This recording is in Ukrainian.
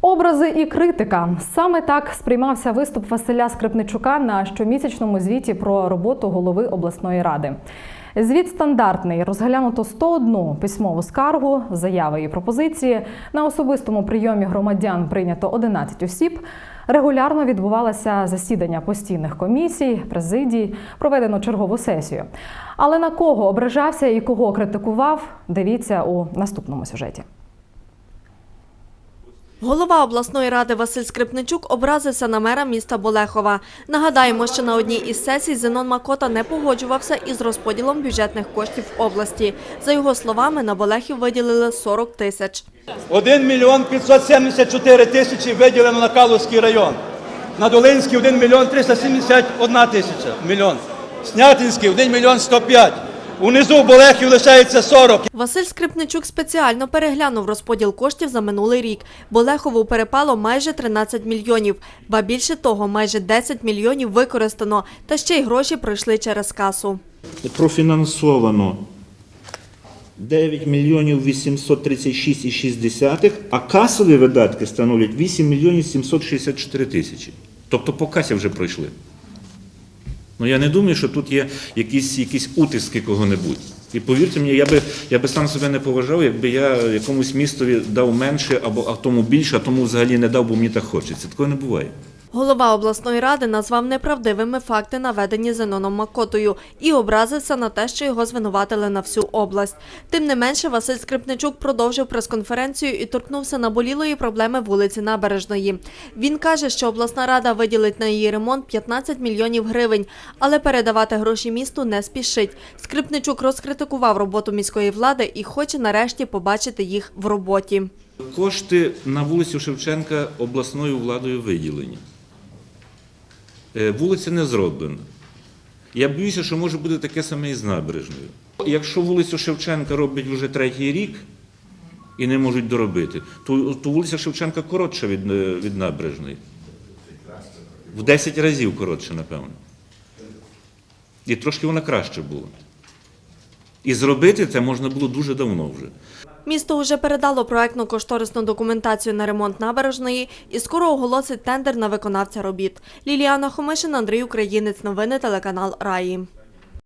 Образи і критика саме так сприймався виступ Василя Скрипничука на щомісячному звіті про роботу голови обласної ради. Звіт стандартний розглянуто 101 письмову скаргу, заяви і пропозиції. На особистому прийомі громадян прийнято 11 осіб. Регулярно відбувалося засідання постійних комісій, президій, проведено чергову сесію. Але на кого ображався і кого критикував, дивіться у наступному сюжеті. Голова обласної ради Василь Скрипничук образився на мера міста Болехова. Нагадаємо, що на одній із сесій Зенон Макота не погоджувався із розподілом бюджетних коштів області. За його словами, на Болехів виділили 40 тисяч. 1 мільйон 574 тисячі виділено на Калузький район. На Долинський 1 мільйон 371 тисяча мільйон. Снятинський 1 мільйон 105. Унизу в Болехів лишається 40. Василь Скрипничук спеціально переглянув розподіл коштів за минулий рік. Болехову перепало майже 13 мільйонів, ба більше того, майже 10 мільйонів використано, та ще й гроші пройшли через касу. профінансовано 9 мільйонів 836,6, а касові видатки становлять 8 мільйонів 764 тисячі. Тобто по касі вже пройшли. Ну я не думаю, що тут є якісь, якісь утиски кого-небудь. І повірте мені, я би, я би сам себе не поважав, якби я якомусь містові дав менше, або а тому більше, а тому взагалі не дав, бо мені так хочеться. Такого не буває. Голова обласної ради назвав неправдивими факти, наведені Зеноном Макотою, і образився на те, що його звинуватили на всю область. Тим не менше, Василь Скрипничук продовжив прес-конференцію і торкнувся наболілої проблеми вулиці Набережної. Він каже, що обласна рада виділить на її ремонт 15 мільйонів гривень, але передавати гроші місту не спішить. Скрипничук розкритикував роботу міської влади і хоче нарешті побачити їх в роботі. Кошти на вулицю Шевченка обласною владою виділені. Е, Вулиця не зроблена. Я боюся, що може бути таке саме і з набережною. Якщо вулицю Шевченка роблять вже третій рік і не можуть доробити, то, то вулиця Шевченка коротша від, е, від набережної. В 10 разів коротше, напевно. І трошки вона краще була. І зробити це можна було дуже давно вже. Місто вже передало проектно-кошторисну документацію на ремонт набережної і скоро оголосить тендер на виконавця робіт. Ліліана Хомишин, Андрій Українець. Новини телеканал Раї.